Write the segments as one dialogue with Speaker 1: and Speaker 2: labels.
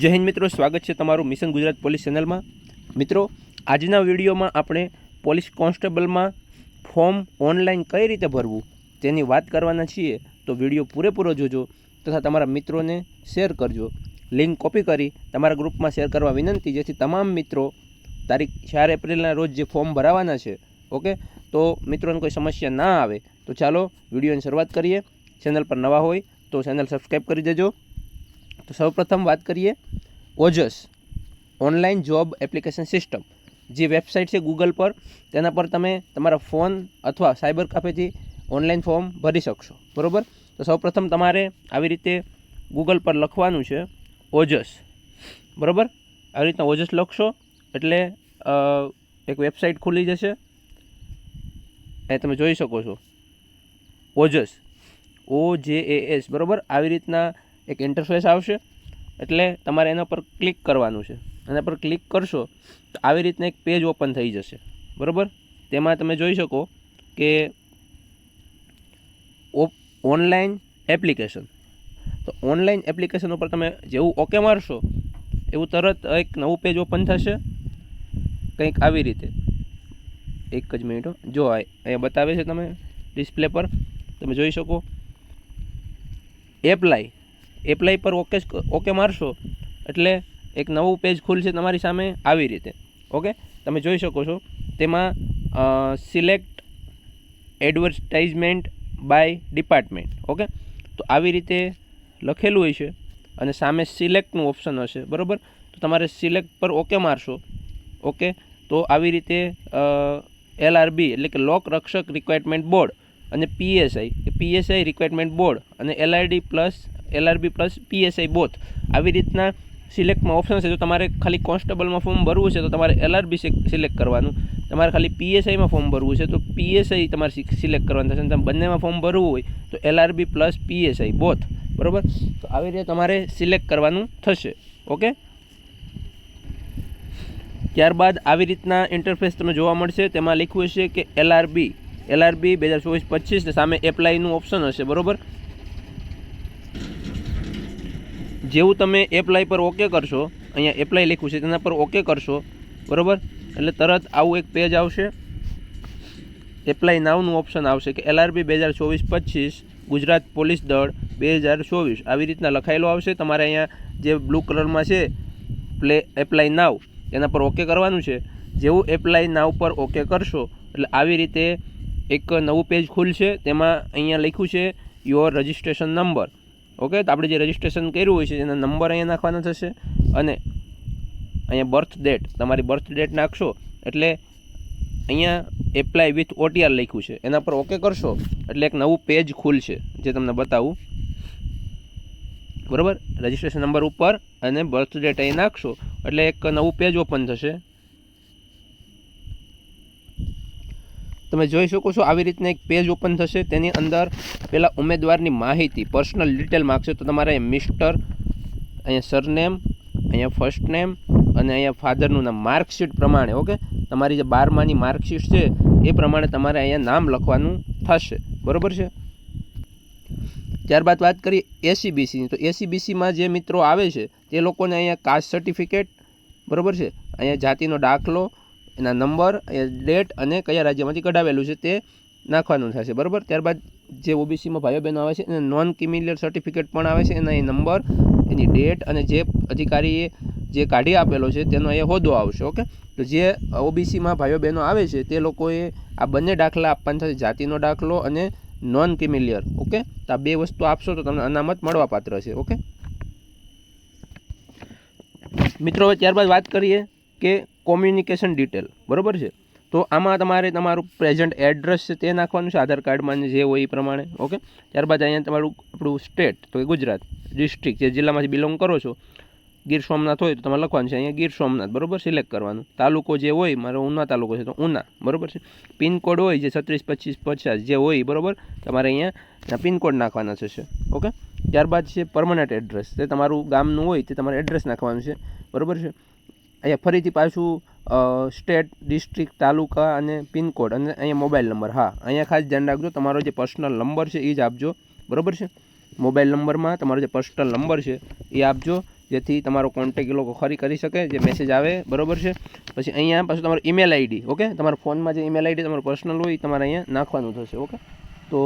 Speaker 1: જય હિન્દ મિત્રો, સ્વાગત છે તમારું મિશન ગુજરાત પોલીસ ચેનલમાં. મિત્રો, આજના વિડીયોમાં આપણે પોલીસ કોન્સ્ટેબલમાં ફોર્મ ઓનલાઈન કઈ રીતે ભરવું તેની વાત કરવાના છીએ. તો વીડિયો પૂરેપૂરો જોજો તથા તમારા મિત્રોને શેર કરજો. લિંક કોપી કરી તમારા ગ્રુપમાં શેર કરવા વિનંતી, જેથી તમામ મિત્રો તારીખ ચાર એપ્રિલના રોજ જે ફોર્મ ભરાવાના છે, ઓકે? તો મિત્રોને કોઈ સમસ્યા ના આવે, તો ચાલો વિડીયોની શરૂઆત કરીએ. ચેનલ પર નવા હોય તો ચેનલ સબસ્ક્રાઈબ કરી દેજો. તો સૌપ્રથમ વાત કરીએ OJAS online job application system. જે વેબસાઇટ છે ગૂગલ પર, તેના પર તમે તમારા ફોન અથવા સાયબર કાફેથી ઓનલાઈન ફોર્મ ભરી શકશો. બરાબર? તો સૌપ્રથમ તમારે આવી રીતે ગૂગલ પર લખવાનું છે ઓજસ. બરાબર? આવી રીતના ઓજસ લખશો, એટલે એક વેબસાઇટ ખુલી જશે. એ તમે જોઈ શકો છો. ઓજસ. ઓ જે એ એસ બરાબર? આવી રીતના એક ઇન્ટરફેસ આવશે, એટલે તમારે એના પર ક્લિક કરવાનું છે. એના પર ક્લિક કરશો, તો આવી રીતના એક પેજ ઓપન થઈ જશે. બરાબર? તેમાં તમે જોઈ શકો કે ઓનલાઈન એપ્લિકેશન તો ઓનલાઈન એપ્લિકેશન ઉપર તમે જેવું ઓકે મારશો, એવું તરત એક નવું પેજ ઓપન થશે. કંઈક આવી રીતે. એક જ મિનિટો જો અહીંયા બતાવે છે તમે ડિસ્પ્લે પર. તમે જોઈ શકો. એપ્લાય એપ્લાય પર ઓકે ઓકે મારશો, એટલે એક નવું પેજ ખુલશે તમારી સામે આવી રીતે. ઓકે તમે જોઈ શકો છો. તેમાં select advertisement by department okay તો આવી રીતે લખેલું હોય છે અને સામે સિલેક્ટનું ઓપ્શન હશે, બરાબર? તો તમારે સિલેક્ટ પર ઓકે મારશો. ઓકે તો આવી રીતે એલઆરબી એટલે કે લોક રક્ષક રિક્વાયરમેન્ટ બોર્ડ અને પીએસઆઈ પીએસઆઈ રિક્વાયરમેન્ટ બોર્ડ અને LRD plus LRB plus PSI both આવી રીતના સિલેક્ટમાં ઓપ્શન છે. જો તમારે ખાલી કોન્સ્ટેબલમાં ફોર્મ ભરવું છે, તો તમારે એલઆરબી સિલેક્ટ કરવાનું. તમારે ખાલી પીએસઆઈમાં ફોર્મ ભરવું છે, તો પીએસઆઈ તમારે સિલેક્ટ કરવાનું થશે. તમે બંનેમાં ફોર્મ ભરવું હોય, તો એલઆરબી પ્લસ પીએસઆઈ બોથ બરાબર? તો આવી રીતે તમારે સિલેક્ટ કરવાનું થશે. ઓકે? ત્યારબાદ આવી રીતના ઇન્ટરફેસ તમે જોવા મળશે. તેમાં લખ્યું હશે કે એલઆરબી એલઆરબી બે હજાર ચોવીસ પચીસ સામે એપ્લાયનું ઓપ્શન હશે. બરાબર? જેવું તમે એપ્લાય પર ઓકે કરશો, અહીંયા એપ્લાય લખ્યું છે, તેના પર ઓકે કરશો, બરાબર? એટલે તરત આવું એક પેજ આવશે. એપ્લાય નાવનું ઓપ્શન આવશે કે એલઆરબી બે હજાર ચોવીસ પચીસ, ગુજરાત પોલીસ દળ બે હજાર ચોવીસ. આવી રીતના લખાયેલો આવશે. તમારે અહીંયા જે બ્લુ કલરમાં છે પ્લે એપ્લાય નાવ એના પર ઓકે કરવાનું છે. જેવું એપ્લાય નાવ પર ઓકે કરશો, એટલે આવી રીતે એક નવું પેજ ખુલશે. તેમાં અહીંયા લખ્યું છે યોર રજિસ્ટ્રેશન નંબર ઓકે? તો આપણે જે રજિસ્ટ્રેશન કર્યું હોય છે, એના નંબર અહીંયા નાખવાનો થશે. અને અહીંયા બર્થ ડેટ તમારી બર્થ ડેટ નાખશો. એટલે અહીંયા એપ્લાય વિથ ઓટીઆર લખ્યું છે. એના પર ઓકે કરશો. એટલે એક નવું પેજ ખુલશે, જે તમને બતાવું. બરાબર? રજિસ્ટ્રેશન નંબર ઉપર અને બર્થ ડેટ અહીં નાખશો. એટલે એક નવું પેજ ઓપન થશે. તમે જોઈ શકો છો આવી રીતના એક પેજ ઓપન થશે. તેની અંદર પહેલાં ઉમેદવારની માહિતી પર્સનલ ડિટેલ માગશે તો તમારે મિસ્ટર અહીંયા સરનેમ અહીંયા ફર્સ્ટ નેમ અને અહીંયા ફાધરનું નામ માર્કશીટ પ્રમાણે ઓકે તમારી જે બારમાની માર્કશીટ છે, એ પ્રમાણે તમારે અહીંયા નામ લખવાનું થશે. બરાબર છે? ત્યારબાદ વાત કરીએ એસીબીસીની તો એસીબીસીમાં જે મિત્રો આવે છે, તે લોકોને અહીંયા કાસ્ટ સર્ટિફિકેટ બરાબર છે? અહીંયા જાતિનો દાખલો એના નંબર ડેટ અને કયા રાજ્યમાંથી કઢાવેલું છે તે નાખવાનું થશે, બરાબર? ત્યારબાદ જે ઓબીસીમાં ભાઈઓ બહેનો આવે છે, એને નોન કિમિલિયર સર્ટિફિકેટ પણ આવે છે, એના એ નંબર, એની ડેટ અને જે અધિકારીએ જે કાઢી આપેલો છે તેનો એ હોદ્દો આવશે, ઓકે? તો જે ઓબીસીમાં ભાઈઓ બહેનો આવે છે, તે લોકોએ આ બંને દાખલા આપવાના થશે, જાતિનો દાખલો અને નોન કિમિલિયર ઓકે? તો આ બે વસ્તુ આપશો તો તમને અનામત મળવાપાત્ર છે, ઓકે? મિત્રો ત્યારબાદ વાત કરીએ કે કોમ્યુનિકેશન ડિટેલ, બરાબર છે? તો આમાં તમારે તમારું પ્રેઝન્ટ એડ્રેસ છે તે નાખવાનું છે, આધાર કાર્ડમાં જે હોય એ પ્રમાણે, ઓકે? ત્યારબાદ અહીંયા તમારું આપણું સ્ટેટ, તો કે ગુજરાત ડિસ્ટ્રિક્ટ, જે જિલ્લામાંથી બિલોંગ કરો છો, ગીર સોમનાથ હોય તો તમારે લખવાનું છે અહીંયા ગીર સોમનાથ, બરાબર? સિલેક્ટ કરવાનું. તાલુકો જે હોય, મારો ઉના તાલુકો છે તો ઉના, બરાબર છે? પિનકોડ હોય જે છત્રીસ, પચીસ, પચાસ જે હોય, બરાબર? તમારે અહીંયા પિનકોડ નાખવાના થશે ઓકે? ત્યારબાદ છે પરમનન્ટ એડ્રેસ તે તમારું ગામનું હોય તે તમારે એડ્રેસ નાખવાનું છે, બરાબર છે? અહીંયા ફરીથી પાછું સ્ટેટ, ડિસ્ટ્રિક્ટ, તાલુકા અને પિનકોડ અને અહીંયા મોબાઈલ નંબર. હા, અહીંયા ખાસ ધ્યાન રાખજો, તમારો જે પર્સનલ નંબર છે એ જ આપજો. બરાબર છે? મોબાઈલ નંબરમાં તમારો જે પર્સનલ નંબર છે એ આપજો, જેથી તમારો કોન્ટેક એ લોકો ખરી કરી શકે, જે મેસેજ આવે, બરોબર છે? પછી અહીંયા પાછું તમારું ઈમેલ આઈડી ઓકે તમારા ફોનમાં જે ઈમેલ આઈડી તમારું પર્સનલ હોય એ તમારે અહીંયા નાખવાનું થશે ઓકે તો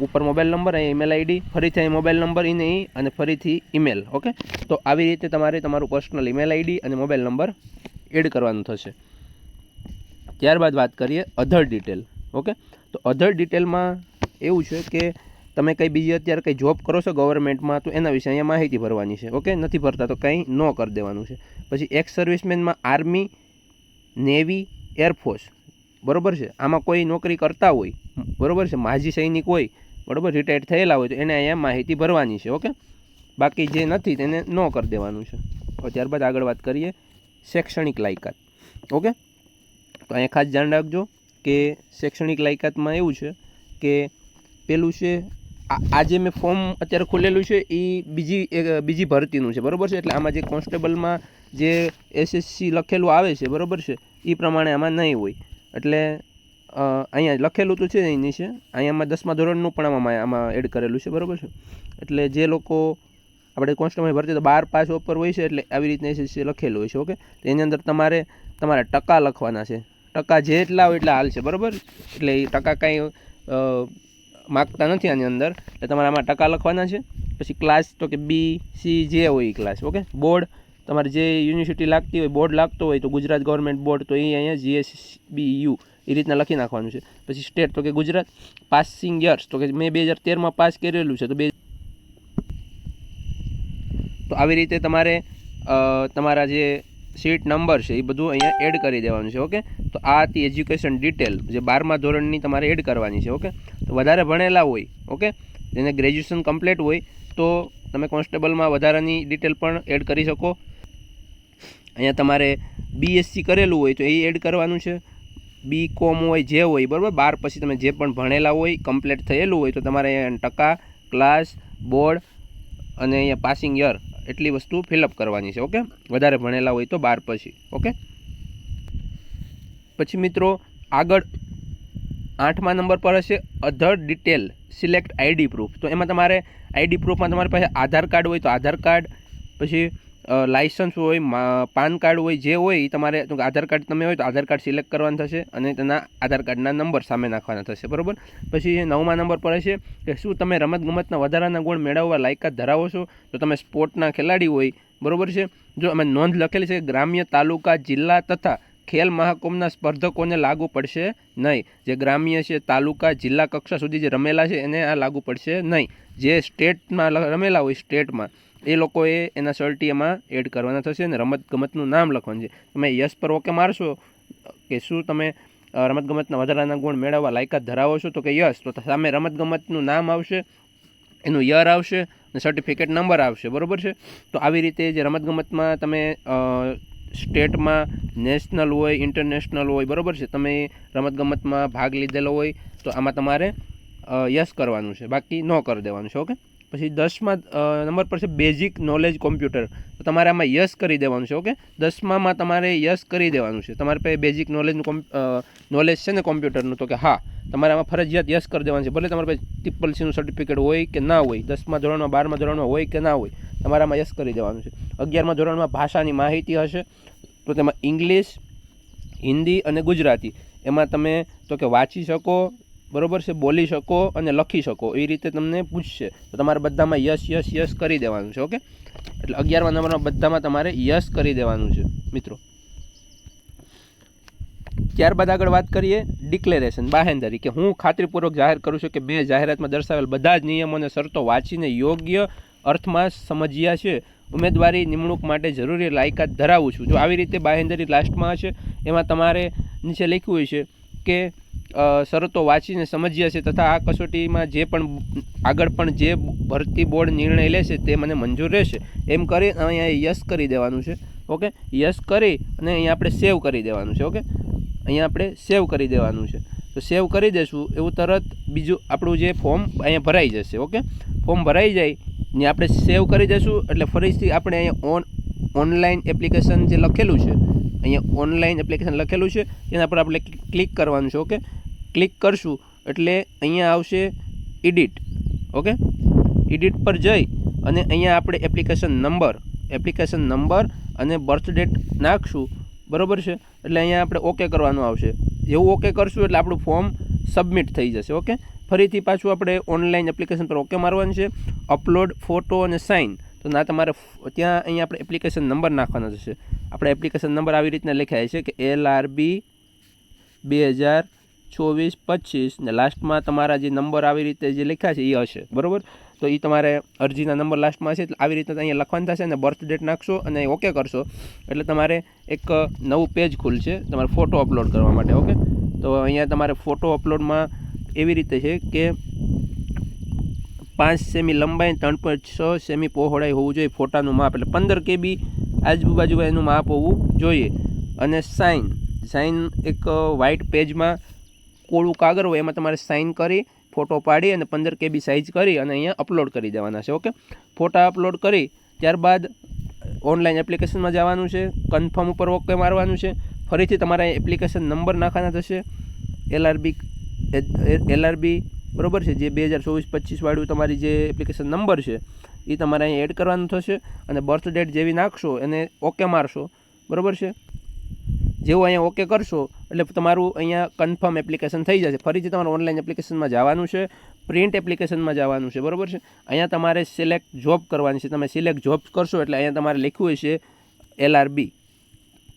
Speaker 1: ઉપર મોબાઈલ નંબર અહીં ઈમેલ આઈડી ફરીથી અહીં મોબાઈલ નંબર ઈને અહીં અને ફરીથી ઈમેલ ઓકે? તો આવી રીતે તમારે તમારું પર્સનલ ઈમેલ આઈડી અને મોબાઈલ નંબર એડ કરવાનું થશે. ત્યારબાદ વાત કરીએ અધર ડિટેલ ઓકે? તો અધર ડિટેલમાં એવું છે કે તમે કંઈ બીજી અત્યારે કંઈ જોબ કરો છો ગવર્મેન્ટમાં તો એના વિશે અહીંયા માહિતી ભરવાની છે, ઓકે? નથી ભરતા તો કંઈ ન કરી દેવાનું છે. પછી એક્સ સર્વિસમેનમાં આર્મી નેવી એરફોર્સ બરોબર છે? આમાં કોઈ નોકરી કરતા હોય બરોબર છે? માજી સૈનિક હોય, બરાબર રિટાયર્ડ થયેલા હોય તો એને અહીંયા માહિતી ભરવાની છે, ઓકે? બાકી જે નથી તેને ન કરી દેવાનું છે. ત્યારબાદ આગળ વાત કરીએ શૈક્ષણિક લાયકાત, ઓકે? તો અહીંયા ખાસ ધ્યાન રાખજો કે શૈક્ષણિક લાયકાતમાં એવું છે કે પેલું છે, આ આ મેં ફોર્મ અત્યારે ખોલેલું છે એ બીજી બીજી ભરતીનું છે, બરાબર છે? એટલે આમાં જે કોન્સ્ટેબલમાં જે એસએસસી લખેલું આવે છે, બરાબર છે? એ પ્રમાણે આમાં નહીં હોય. એટલે અહીંયા લખેલું તો છે અહીં નીચે. અહીંયામાં દસમા ધોરણનું પણ આમાં આમાં એડ કરેલું છે, બરાબર છે? એટલે જે લોકો, આપણે કોન્સ્ટેબલ ભરતી તો બાર પાસ ઉપર હોય છે એટલે આવી રીતના એસએસસી લખેલું હોય છે, ઓકે? તો એની અંદર તમારે, તમારા ટકા લખવાના છે. ટકા જેટલા હોય એટલા હાલ છે, બરાબર? એટલે એ ટકા કાંઈ માગતા નથી આની અંદર. એટલે તમારે આમાં ટકા લખવાના છે. પછી ક્લાસ તો કે બી સી જે હોય એ ક્લાસ ઓકે? બોર્ડ તમારે જે યુનિવર્સિટી લાગતી હોય બોર્ડ લાગતો હોય તો ગુજરાત ગવર્મેન્ટ બોર્ડ તો એ અહીંયા જીએસ બી યુ એ રીતના લખી નાખવાનું છે. પછી સ્ટેટ તો કે ગુજરાત પાસિંગ યર્સ તો કે મેં બે હજાર તેરમાં પાસ કરેલું છે, તો બે તો આવી રીતે તમારે તમારા જે સીટ નંબર છે, એ બધું અહીંયા એડ કરી દેવાનું છે ઓકે તો આ હતી એજ્યુકેશન ડિટેલ જે બારમા ધોરણની તમારે એડ કરવાની છે ઓકે તો વધારે ભણેલા હોય ઓકે જેને ગ્રેજ્યુએશન કમ્પ્લીટ હોય, તો તમે કોન્સ્ટેબલમાં વધારાની ડિટેલ પણ એડ કરી શકો. અહીંયા તમારે બીએસસી કરેલું હોય, તો એ એડ કરવાનું છે. બી કોમ હોય, જે હોય, બરાબર? બાર પછી તમે જે પણ ભણેલા હોય કમ્પ્લીટ થયેલું હોય, તો તમારે ટકા ક્લાસ બોર્ડ અને અહીંયા પાસિંગ યર એટલી વસ્તુ ફિલઅપ કરવાની છે, ઓકે? વધારે ભણેલા હોય તો બાર પછી, ઓકે? પછી મિત્રો, આગળ આઠમા નંબર પર હશે other detail select ID proof તો એમાં તમારે આઈડી પ્રૂફમાં તમારી પાસે આધાર કાર્ડ હોય તો આધાર કાર્ડ, પછી લાઇસન્સ હોય પાન કાર્ડ હોય, જે હોય એ તમારે આધાર કાર્ડ તમે હોય, તો આધાર કાર્ડ સિલેક્ટ કરવાનું થશે અને તેના આધાર કાર્ડના નંબર સામે નાખવાના થશે, બરાબર? પછી નવમા નંબર પર હશે કે શું તમે રમતગમતના વધારાના ગુણ મેળવવા લાયકાત ધરાવો છો? તો તમે સ્પોર્ટના ખેલાડી હોય, બરાબર છે? જો અમે નોંધ લખેલી છે ગ્રામ્ય, તાલુકા, જિલ્લા તથા ખેલ મહાકુંભના સ્પર્ધકોને લાગુ પડશે નહીં. જે ગ્રામ્ય છે, તાલુકા, જિલ્લા કક્ષા સુધી જે રમેલા છે, એને આ લાગુ પડશે નહીં. જે સ્ટેટમાં રમેલા હોય સ્ટેટમાં એ લોકોએ એના સર્ટી એમાં એડ કરવાના થશે અને રમત ગમતનું નામ લખવાનું છે. તમે યસ પર ઓકે મારશો, કે શું તમે રમતગમતના વધારાના ગુણ મેળવવા લાયકાત ધરાવો છો, તો કે યસ તો સામે રમતગમતનું નામ આવશે, એનું યર આવશે, અને સર્ટિફિકેટ નંબર આવશે. બરાબર છે? તો આવી રીતે જે રમતગમતમાં તમે સ્ટેટમાં નેશનલ હોય, ઇન્ટરનેશનલ હોય, બરાબર છે? તમે રમતગમતમાં ભાગ લીધેલો હોય, તો આમાં તમારે યસ કરવાનું છે. બાકી ન કરી દેવાનું છે, ઓકે? પછી દસમા નંબર પર છે બેઝિક નોલેજ કોમ્પ્યુટર. તો તમારે આમાં યસ કરી દેવાનું છે, ઓકે? દસમામાં તમારે યસ કરી દેવાનું છે. તમારે પાસે બેઝિક નોલેજનું નોલેજ છે ને કોમ્પ્યુટરનું, તો કે હા, તમારે આમાં ફરજિયાત યસ કરી દેવાનું છે. ભલે તમારે પાસે ટ્રિપલ સીનું સર્ટિફિકેટ હોય કે ના હોય, દસમા ધોરણમાં, બારમા ધોરણમાં હોય કે ના હોય, તમારે આમાં યસ કરી દેવાનું છે. અગિયારમા ધોરણમાં ભાષાની માહિતી હશે, તો તેમાં ઇંગ્લિશ, હિન્દી અને ગુજરાતી. એમાં તમે, તો કે વાંચી શકો બરોબર છે, બોલી શકો અને લખી શકો, એ રીતે તમને પૂછશે. તો તમારે બધામાં યસ યસ યસ કરી દેવાનું છે, ઓકે? એટલે અગિયારમા નંબરમાં બધામાં તમારે યસ કરી દેવાનું છે, મિત્રો. ત્યારબાદ આગળ વાત કરીએ ડિક્લેરેશન બાહેંધરી કે હું ખાતરીપૂર્વક જાહેર કરું છું કે મેં જાહેરાતમાં દર્શાવેલ બધા જ નિયમો અને શરતો વાંચીને યોગ્ય અર્થમાં સમજ્યા છે. ઉમેદવારી નિમણૂક માટે જરૂરી લાયકાત ધરાવું છું. જો આવી રીતે બાહેંધરી લાસ્ટમાં હશે, એમાં તમારે નીચે લખ્યું હોય છે કે શરતો વાંચીને સમજ્યા છે તથા આ કસોટીમાં જે પણ આગળ પણ જે ભરતી બોર્ડ નિર્ણય લેશે તે મને મંજૂર રહેશે. એમ કરી અહીંયા યસ કરી દેવાનું છે. ઓકે? યસ કરી અને અહીંયા આપણે સેવ કરી દેવાનું છે. ઓકે? અહીંયા આપણે સેવ કરી દેવાનું છે. તો સેવ કરી દેશું એવું તરત બીજું આપણું જે ફોર્મ અહીંયા ભરાઈ જશે. ઓકે? ફોર્મ ભરાઈ જાય ને આપણે સેવ કરી દઈશું એટલે ફરીથી આપણે અહીંયા ઓન, ઓનલાઈન એપ્લિકેશન જે લખેલું છે અહીંયા ઓનલાઈન એપ્લિકેશન લખેલું છે તેના પર આપણે ક્લિક કરવાનું છે ઓકે ક્લિક કરશું, એટલે અહીંયા આવશે એડિટ ઓકે એડિટ પર જઈ અને અહીંયા આપણે એપ્લિકેશન નંબર એપ્લિકેશન નંબર અને બર્થ ડેટ નાખશું, બરાબર છે? એટલે અહીંયા આપણે ઓકે કરવાનું આવશે. એવું ઓકે કરશું એટલે આપણું ફોર્મ સબમિટ થઈ જશે ઓકે ફરીથી પાછું આપણે ઓનલાઈન એપ્લિકેશન પર ઓકે મારવાનું છે. અપલોડ ફોટો અને સાઇન તો ના, તમારે ત્યાં અહીંયા આપણે એપ્લિકેશન નંબર નાખવાનો થશે આપણે એપ્લિકેશન નંબર આવી રીતના લખાય છે કે એલ આર બી બે હજાર ચોવીસ પચીસ ને લાસ્ટમાં તમારા જે નંબર આવી રીતે જે લખ્યા છે એ હશે. બરાબર? તો એ તમારે અરજીના નંબર લાસ્ટમાં હશે એટલે આવી રીતે અહીંયા લખવાનું થશે અને બર્થ ડેટ નાખશો અને ઓકે કરશો. એટલે તમારે એક નવું પેજ ખુલશે. તમારે ફોટો અપલોડ કરવા માટે ઓકે તો અહીંયા તમારે ફોટો અપલોડમાં એવી રીતે છે કે પાંચ સેમી લંબાઈ ત્રણ પોઈન્ટ છ સેમી પહોળાઈ હોવું જોઈએ ફોટાનું માપ. એટલે પંદર કેબી આજુબાજુ એનું માપ હોવું જોઈએ. અને સાઇન સાઇન એક વ્હાઇટ પેજમાં કોળું કાગળ હોય એમાં તમારે સાઇન કરી, ફોટો પાડી અને પંદર કેબી સાઇઝ કરી અને અહીંયા અપલોડ કરી દેવાના છે, ઓકે? ફોટા અપલોડ કરી, ત્યારબાદ ઓનલાઈન એપ્લિકેશનમાં જવાનું છે કન્ફર્મ ઉપર ઓકે મારવાનું છે. ફરીથી તમારે એપ્લિકેશન નંબર નાખવાના થશે. એલઆરબી એલઆરબી બરોબર છે? જે બે હજાર ચોવીસ પચીસવાળું તમારી જે એપ્લિકેશન નંબર છે એ તમારે અહીં એડ કરવાનું થશે અને બર્થ ડેટ જેવી નાખશો, એને ઓકે મારશો. બરોબર છે? જેવું અહીંયા ઓકે કરશો, એટલે તમારું અહીંયા કન્ફર્મ એપ્લિકેશન થઈ જશે. ફરીથી તમારે ઓનલાઈન એપ્લિકેશનમાં જવાનું છે પ્રિન્ટ એપ્લિકેશનમાં જવાનું છે. બરોબર છે? અહીંયા તમારે સિલેક્ટ જોબ કરવાની છે. તમે સિલેક્ટ જોબ કરશો એટલે અહીંયા તમારે લખ્યું હશે એલઆરબી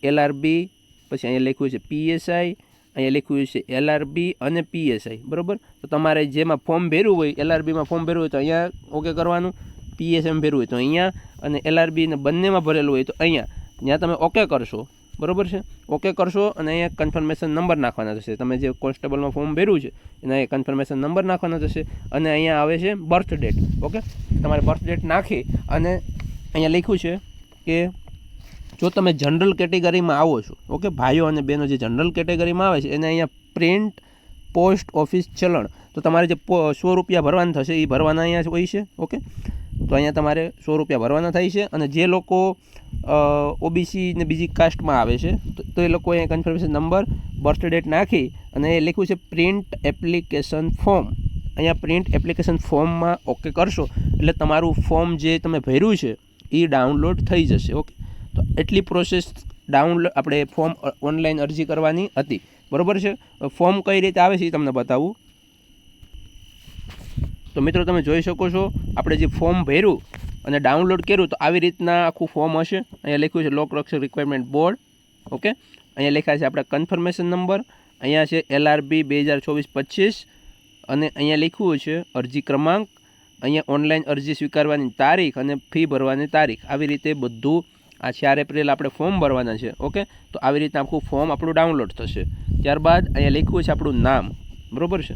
Speaker 1: એલઆરબી પછી અહીંયા લખ્યું છે પીએસઆઈ અહીંયા લખ્યું છે એલઆરબી અને પીએસઆઈ બરાબર? તો તમારે જેમાં ફોર્મ ભર્યું હોય એલઆરબીમાં ફોર્મ ભર્યું હોય તો અહીંયા ઓકે કરવાનું પીએસએમ ભર્યું હોય તો અહીંયા, અને એલઆરબીને બંનેમાં ભરેલું હોય તો અહીંયા. ત્યાં તમે ઓકે કરશો, બરાબર છે? ઓકે કરશો અને અહીંયા કન્ફર્મેશન નંબર નાખવાના થશે. તમે જે કોન્સ્ટેબલમાં ફોર્મ ભર્યું છે, એના એ કન્ફર્મેશન નંબર નાખવાનો થશે અને અહીંયા આવે છે બર્થ ડેટ ઓકે તમારે બર્થ ડેટ નાખી અને અહીંયા લખ્યું છે કે જો તમે જનરલ કેટેગરીમાં આવો છો ઓકે ભાઈઓ અને બહેનો જે જનરલ કેટેગરીમાં આવે છે, એને અહીંયા પ્રિન્ટ પોસ્ટ ઓફિસ ચલણ, તો તમારે જે સો રૂપિયા ભરવાના થશે, એ ભરવાના અહીંયા હોય છે ઓકે તો અહીંયા તમારે સો રૂપિયા ભરવાના થાય છે, અને જે લોકો ઓબીસી ને બીજી કાસ્ટમાં આવે છે, તો એ લોકો અહીંયા કન્ફર્મેશન નંબર બર્થ ડેટ નાખી, અને એ લખ્યું છે પ્રિન્ટ એપ્લિકેશન ફોર્મ અહીંયા પ્રિન્ટ એપ્લિકેશન ફોર્મમાં ઓકે કરશો, એટલે તમારું ફોર્મ જે તમે ભર્યું છે, એ ડાઉનલોડ થઈ જશે ઓકે તો એટલી પ્રોસેસ ડાઉનલોડ આપણે ફોર્મ ઓનલાઈન અરજી કરવાની હતી. બરાબર છે? ફોર્મ કઈ રીતે આવે છે એ તમને બતાવું. તો મિત્રો તમે જોઈ શકો છો, આપણે જે ફોર્મ ભર્યું અને ડાઉનલોડ કર્યું, તો આવી રીતના આખું ફોર્મ હશે. અહીંયા લખ્યું છે લોક રક્ષક રિક્વાયરમેન્ટ બોર્ડ ઓકે? અહીંયા લખ્યા છે, આપણા કન્ફર્મેશન નંબર અહીંયા છે એલઆરબી બે હજાર ચોવીસ પચીસ. અને અહીંયા લખ્યું છે, અરજી ક્રમાંક. અહીંયા ઓનલાઈન અરજી સ્વીકારવાની તારીખ અને ફી ભરવાની તારીખ. આવી રીતે બધું આ ચાર એપ્રિલ આપણે ફોર્મ ભરવાના છે, ઓકે? તો આવી રીતના આખું ફોર્મ આપણું ડાઉનલોડ થશે. ત્યારબાદ અહીંયા લખ્યું છે આપણું નામ, બરાબર છે?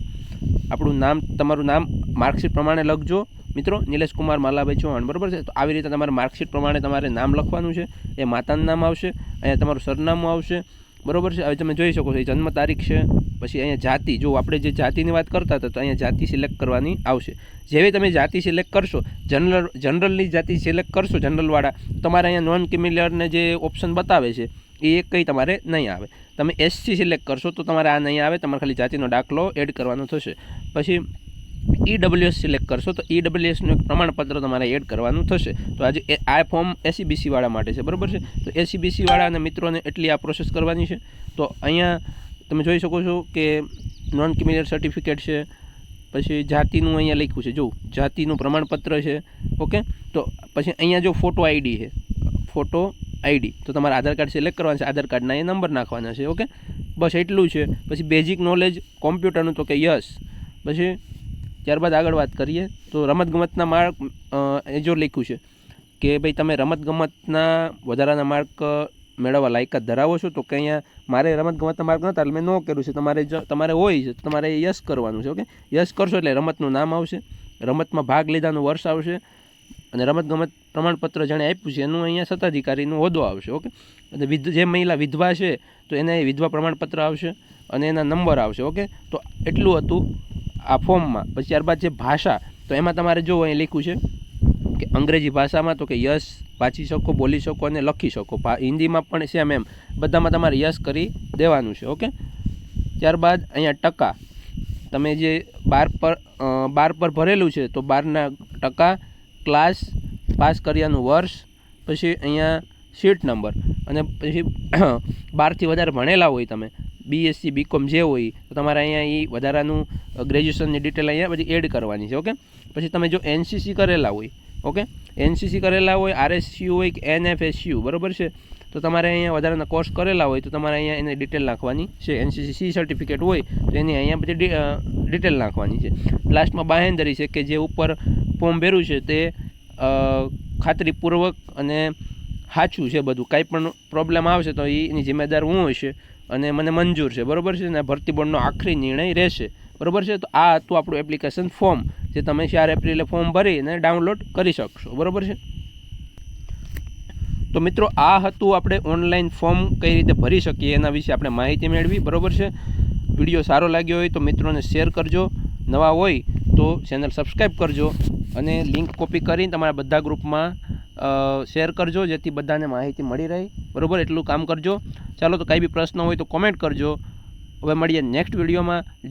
Speaker 1: આપણું નામ, તમારું નામ માર્કશીટ પ્રમાણે લખજો. મિત્રો નિલેશ કુમાર માલાભાઈ ચૌહાણ, બરાબર છે? તો આવી રીતે તમારે માર્કશીટ પ્રમાણે તમારે નામ લખવાનું છે. એ માતાનું નામ આવશે, અહીંયા તમારું સરનામું આવશે, બરોબર છે? હવે તમે જોઈ શકો છો, એ જન્મ તારીખ છે પછી અહીંયા જાતિ, જો આપણે જે જાતિની વાત કરતા હતા, તો અહીંયા જાતિ સિલેક્ટ કરવાની આવશે. જેવી તમે જાતિ સિલેક્ટ કરશો જનરલ જનરલની જાતિ સિલેક્ટ કરશો જનરલવાળા તમારે અહીંયા નોન કિમિલિયરને જે ઓપ્શન બતાવે છે, એ કંઈ તમારે નહીં આવે. તમે એસસી સિલેક્ટ કરશો, તો તમારે આ નહીં આવે, તમારે ખાલી જાતિનો દાખલો એડ કરવાનો થશે. પછી ઈડબ્લ્યુએસ સિલેક્ટ કરશો, તો ઈડબ્લ્યુએસનું એક પ્રમાણપત્ર તમારે એડ કરવાનું થશે. તો આજે આ ફોર્મ એસીબીસીવાળા માટે છે, બરાબર છે? તો એસીબીસીવાળા અને મિત્રોને એટલી આ પ્રોસેસ કરવાની છે. તો અહીંયા તમે જોઈ શકો છો કે નોન ક્રિમિનલ સર્ટિફિકેટ છે, પછી જાતિનું અહીંયા લખ્યું છે. જો, જાતિનું પ્રમાણપત્ર છે ઓકે તો પછી અહીંયા જો ફોટો આઈડી છે ફોટો આઈડી તો તમારે આધાર કાર્ડ સિલેક્ટ કરવાનું છે, આધાર કાર્ડના એ નંબર નાખવાના છે ઓકે બસ એટલું છે. પછી બેઝિક નોલેજ કોમ્પ્યુટરનું તો કે યસ પછી ત્યારબાદ આગળ વાત કરીએ, તો રમતગમતના માર્ક એ જો લખ્યું છે કે ભાઈ તમે રમતગમતના વધારાના માર્ક મેળવવા લાયકાત ધરાવો છો, તો કે અહીંયા મારે રમતગમતના માર્ક નહોતા એટલે મેં ન કર્યું છે. તમારે તમારે હોય છે તમારે યશ કરવાનું છે, ઓકે? યશ કરશો એટલે રમતનું નામ આવશે, રમતમાં ભાગ લીધાનું વર્ષ આવશે, અને રમતગમત પ્રમાણપત્ર જેણે આપ્યું છે, એનું અહીંયા સત્તાધિકારીનું હોદ્દો આવશે, ઓકે? અને વિધ, જે મહિલા વિધવા છે, તો એને વિધવા પ્રમાણપત્ર આવશે, અને એના નંબર આવશે, ઓકે? તો એટલું હતું આ ફોર્મમાં. પછી ત્યારબાદ જે ભાષા, તો એમાં તમારે જો અહીં લખ્યું છે કે અંગ્રેજી ભાષામાં તો કે યસ વાંચી શકો, બોલી શકો અને લખી શકો. હિન્દીમાં પણ સેમ એમ. બધામાં તમારે યસ કરી દેવાનું છે ઓકે ત્યારબાદ અહીંયા ટકા. તમે જે બાર પર બાર પર ભરેલું છે, તો બારના ટકા ક્લાસ પાસ કર્યાનું વર્ષ, પછી અહીંયા સીટ નંબર અને પછી બારથી વધારે ભણેલા હોય તમે બીએસસી બીકોમ જે હોય, તો તમારે અહીંયા એ વધારાનું ગ્રેજ્યુએશનની ડિટેલ અહીંયા બધી એડ કરવાની છે ઓકે પછી તમે જો એનસીસી કરેલા હોય ઓકે? એનસીસી કરેલા હોય આરએસયુ હોય કે એનએફએસયુ બરાબર છે? તો તમારે અહીંયા વધારાના કોર્સ કરેલા હોય, તો તમારે અહીંયા એની ડિટેલ નાખવાની છે. એનસીસી સી સર્ટિફિકેટ હોય, તો એની અહીંયા બધી ડિટેલ નાખવાની છે. લાસ્ટમાં બાહેંધરી છે કે જે ઉપર ફોર્મ ભેરું છે તે ખાતરીપૂર્વક અને સાચું છે બધું. કાંઈ પણ પ્રોબ્લેમ આવશે તો એની જિમ્મેદાર હું હશે અને મને મંજૂર છે. બરાબર છે? ને ભરતી બોર્ડનો આખરી નિર્ણય રહેશે. બરાબર છે? તો આ હતું આપણું એપ્લિકેશન ફોર્મ જે તમે ચાર એપ્રિલે ફોર્મ ભરીને ડાઉનલોડ કરી શકશો. બરાબર છે? તો મિત્રો, આ હતું આપણે ઓનલાઈન ફોર્મ કઈ રીતે ભરી શકીએ એના વિશે આપણે માહિતી મેળવી. બરાબર છે? વીડિયો સારો લાગ્યો હોય તો મિત્રોને શેર કરજો. નવા હોય તો ચેનલ સબસ્ક્રાઈબ કરજો અને લિંક કોપી કરીને તમારા બધા ગ્રુપમાં શેર કરજો જેથી બધાને માહિતી મળી રહે. બરાબર? એટલું કામ કરજો. ચાલો, તો કાંઈ બી પ્રશ્ન હોય તો કોમેન્ટ કરજો. હવે મળીએ નેક્સ્ટ વિડીયોમાં